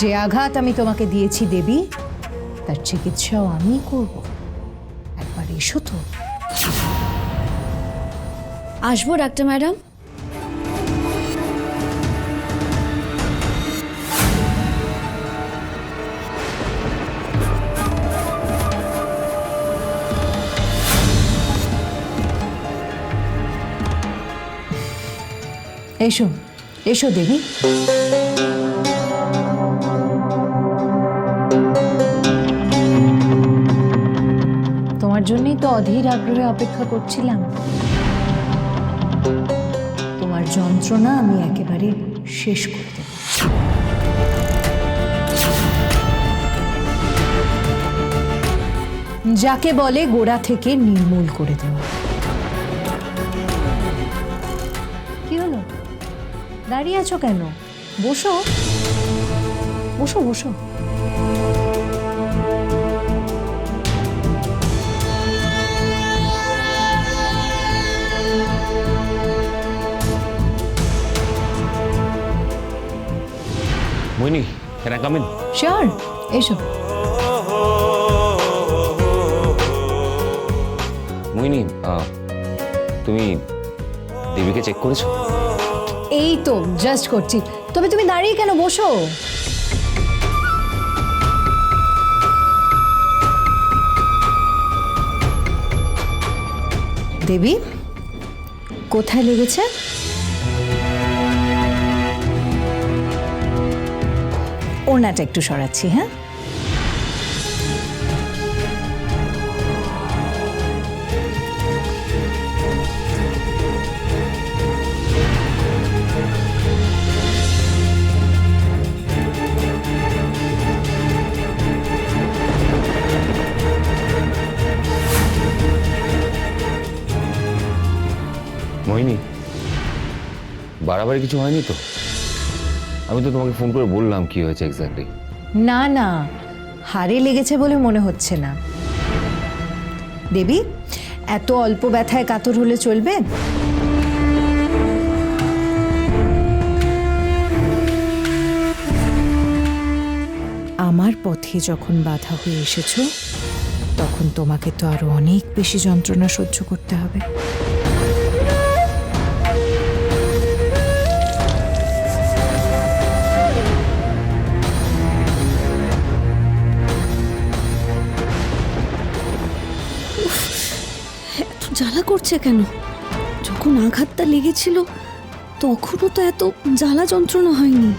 যে আঘাত আমি তোমাকে দিয়েছি, দেবী, তার চিকিৎসাও আমি করব। একবার এসো তো। আসব, ডাক্তার ম্যাডাম? এসো এসো, দেবী। জন্যই তো অধীর আগ্রহে অপেক্ষা করছিলাম। তোমার যন্ত্রণা আমি একেবারে শেষ করে যাকে বলে গোড়া থেকে নির্মূল করে দেওয়া কি হলো? দাঁড়িয়ে আছো কেন? বসো। বসো বসো। Mohini can I come in sure এসো। আহ, তুমি দেবীকে চেক করেছ? এই তো জাস্ট করছি। তবে তুমি দাঁড়িয়ে কেন বসো? দেবী কোথায় লেগেছে? ওড়নাটা একটু সরাচ্ছি হ্যাঁ? মোহিনী বাড়াবাড়ি কিছু হয়নি তো? আমি তো তোমাকে ফোন করে বললাম কি হয়েছে এক্স্যাক্টলি না না হাড়ে লেগেছে বলে মনে হচ্ছে না। দেবী এত অল্প ব্যথায় কাতর হলে চলবে? আমার পথে যখন বাধা হয়ে এসেছ তখন তোমাকে তো আরও অনেক বেশি যন্ত্রণা সহ্য করতে হবে। জ্বালা করছে কেন? যখন আঘাতটা লেগেছিল তখনও তো এত জ্বালা যন্ত্রণা হয়নি।